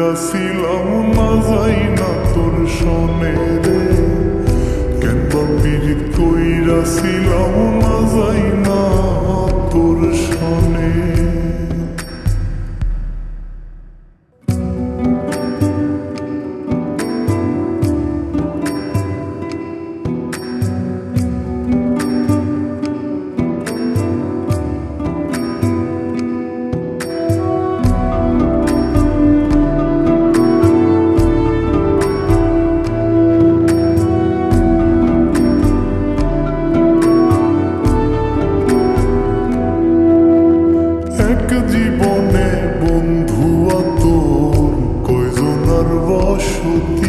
কইরা ছিলাম না না তোর সনে কেন পীড়িত কইরা ছিলাম না যাই না বসতি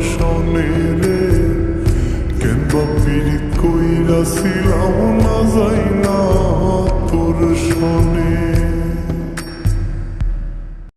তোর কেনবা রে কেন বা পীড়িত কইরা ছিলাম না যাই না তোর সনে